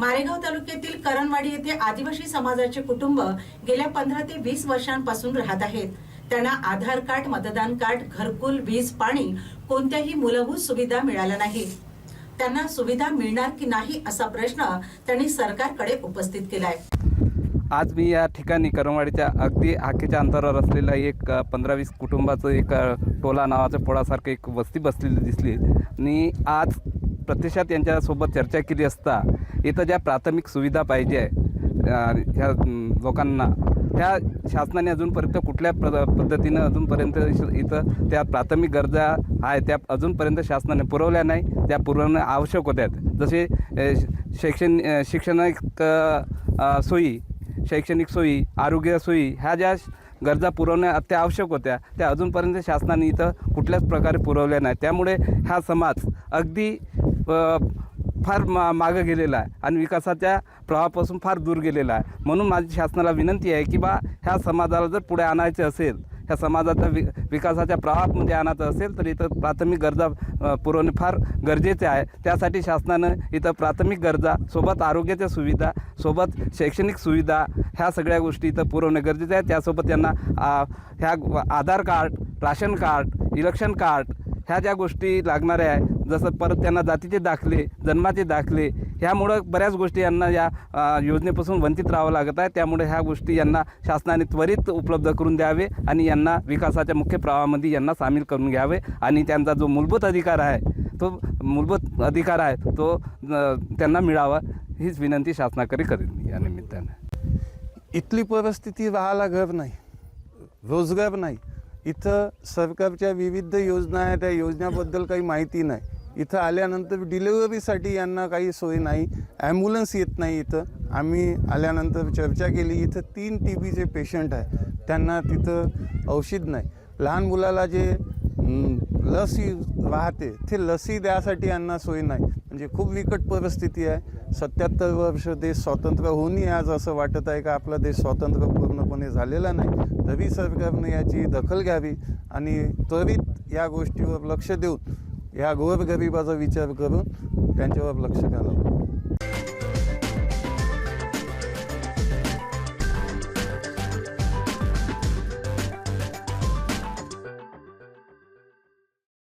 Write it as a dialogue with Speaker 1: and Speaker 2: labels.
Speaker 1: मारेगाव तालुक्यातील करणवाडी येथे आदिवासी समाजाचे कुटुंब गेल्या पंधरा ते वीस वर्षांपासून राहत आहेत. त्यांना आधार कार्ड मतदान कार्ड घरकुल वीज पाणी कोणत्याही मूलभूत सुविधा मिळाल्या नाही. त्यांना सुविधा मिळणार की नाही असा प्रश्न त्यांनी सरकारकडे उपस्थित केलाय.
Speaker 2: आज मी या ठिकाणी करमवाडीच्या अगदी हाकेच्या अंतरावर असलेलं एक पंधरा वीस कुटुंबाचं एक टोला नावाचं पोळासारखं एक वस्ती बसलेली दिसली. आणि आज प्रत्यक्षात यांच्यासोबत चर्चा केली असता इथं ज्या प्राथमिक सुविधा पाहिजे आहे ह्या लोकांना त्या शासनाने अजूनपर्यंत कुठल्या प्र पद्धतीनं अजूनपर्यंत इथं त्या प्राथमिक गरजा आहे त्या अजूनपर्यंत शासनाने पुरवल्या नाही त्या पुरवणं आवश्यक होत्या जसे शैक्षण शिक्षणिक सोयी शैक्षणिक सोयी आरोग्य सोयी ह्या ज्या गरजा पुरवण्या अत्यावश्यक होत्या त्या अजूनपर्यंत शासनाने इथं कुठल्याच प्रकारे पुरवल्या नाही त्यामुळे हा समाज अगदी फार मा मागं गेलेला आहे आणि विकासाच्या प्रवाहापासून फार दूर गेलेला आहे. म्हणून माझी शासनाला विनंती आहे की बा ह्या समाजाला जर पुढे आणायचे असेल ह्या समाजाचा वि विकासाच्या प्रवाहामध्ये आणायचं असेल तर इथं प्राथमिक गरजा पुरवणे फार गरजेचे आहे. त्यासाठी शासनानं इथं प्राथमिक गरजा सोबत आरोग्याच्या सुविधा सोबत शैक्षणिक सुविधा ह्या सगळ्या गोष्टी इथं पुरवणे गरजेचे आहे. त्यासोबत त्यांना ह्या Aadhaar card ration card election card ह्या ज्या गोष्टी लागणाऱ्या आहे जसं परत त्यांना जातीचे दाखले जन्माचे दाखले ह्यामुळं बऱ्याच गोष्टी यांना या योजनेपासून वंचित राहावं लागत आहे. त्यामुळे ह्या गोष्टी यांना शासनाने त्वरित उपलब्ध करून द्यावे आणि यांना विकासाच्या मुख्य प्रवाहामध्ये यांना सामील करून घ्यावे आणि त्यांचा जो मूलभूत अधिकार आहे तो मूलभूत अधिकार आहे तो त्यांना मिळावा हीच विनंती शासनाकडे करेन या निमित्ताने.
Speaker 3: इथली परिस्थिती राहायला घर नाही रोजगार नाही. इथं सरकारच्या विविध योजना आहेत त्या योजनाबद्दल काही माहिती नाही. इथं आल्यानंतर डिलिव्हरीसाठी यांना काही सोय नाही ॲम्ब्युलन्स येत नाही इथं. आम्ही आल्यानंतर चर्चा केली इथं तीन टी बीचे पेशंट आहे त्यांना तिथं औषध नाही. लहान मुलाला जे लस राहते ते लसी द्यासाठी यांना सोय नाही. म्हणजे खूप बिकट परिस्थिती आहे. सत्याहत्तर वर्ष देश स्वतंत्र होऊनही आज असं वाटत आहे का आपला देश स्वतंत्र पूर्णपणे झालेला नाही? तरी सरकारने याची दखल घ्यावी आणि त्वरित या गोष्टीवर लक्ष देऊन या गोरगरिबाचा विचार करून त्यांच्यावर लक्ष घालावं.